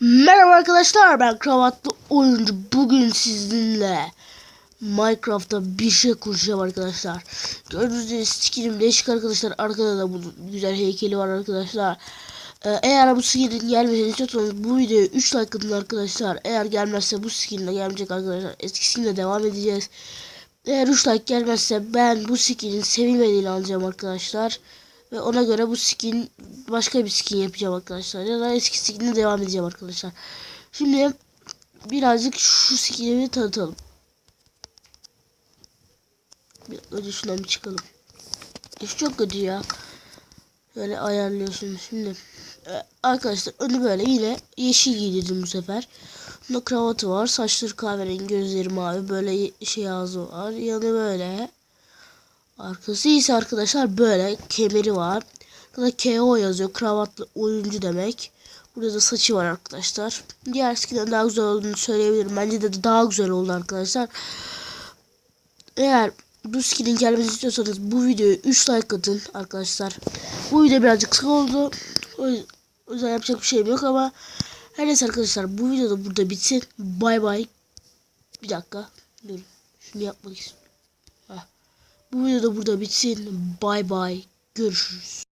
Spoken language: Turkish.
Merhaba arkadaşlar ben kravatlı oyuncu. Bugün sizinle Minecraft'ta bir şey konuşacağım arkadaşlar. Gördüğünüz gibi skinim değişik arkadaşlar. Arkada da bunun güzel heykeli var arkadaşlar. Ee, Eğer bu skinin gelmesini istiyorsanız bu videoya 3 like atın arkadaşlar. Eğer gelmezse bu skinle gelmeyecek arkadaşlar. Eski skinle devam edeceğiz. Eğer 3 like gelmezse ben bu skinin sevilmediğini alacağım arkadaşlar ve ona göre bu skin başka bir skin yapacağım arkadaşlar. Ya da eski skinle devam edeceğim arkadaşlar. Şimdi birazcık şu skinimi tanıtalım. Bir önce şundan bir çıkalım. Şu çok kötü ya. Böyle ayarlıyorsun şimdi. Ee, Arkadaşlar önü böyle yine yeşil giydirdim bu sefer. Bunda kravatı var. Saçları kahverengi, gözleri mavi. Böyle şey ağzı var. Yanı böyle. Arkası ise arkadaşlar böyle kemeri var. Burada KO yazıyor. Kravatlı oyuncu demek. Burada da saçı var arkadaşlar. Diğer skinden daha güzel olduğunu söyleyebilirim. Bence de daha güzel oldu arkadaşlar. Eğer bu skinin gelmesini istiyorsanız bu videoya 3 like atın arkadaşlar. Bu video birazcık kısa oldu. O o yüzden yapacak bir şeyim yok ama her neyse arkadaşlar bu video da burada bitsin. Bay bay. Bir dakika. Dur. Şunu yapmak istiyorum. Bu video da burada bitsin. Bay bay. Görüşürüz.